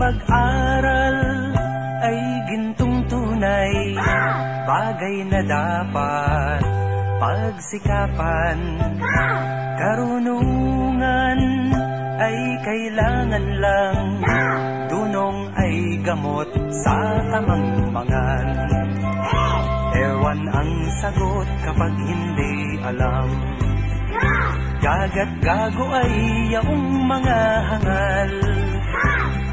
mag-aral ay gintong tunay. Bagay na dapat pagsikapan. Karunungan ay kailangan lang. Dunong ay gamot sa tamang mangan Ewan ang sagot kapag hindi alam. Gagat gago ay yaong mga hangal.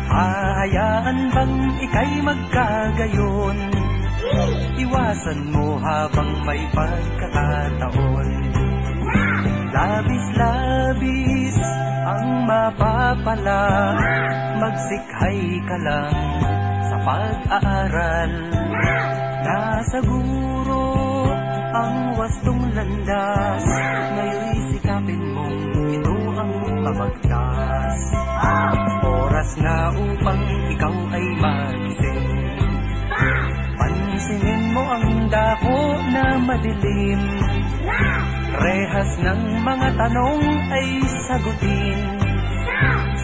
Hahayaan bang ikay magkagayon? Iwasan mo habang may pagkakataon. Labis-labis ang mapapala. Magsikhay ka lang sa pag-aaral. Nasa guro ang wastong landas. Ngayon'y sikapin mong ito ang na upang ikaw ay magising. Pansinin mo ang dako na madilim. Rehas ng mga tanong ay sagutin.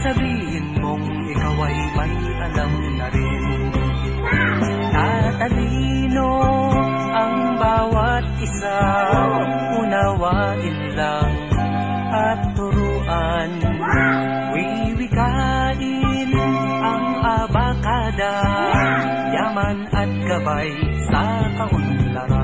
Sabihin mong ikaw ay may alam na rin paisa taonlara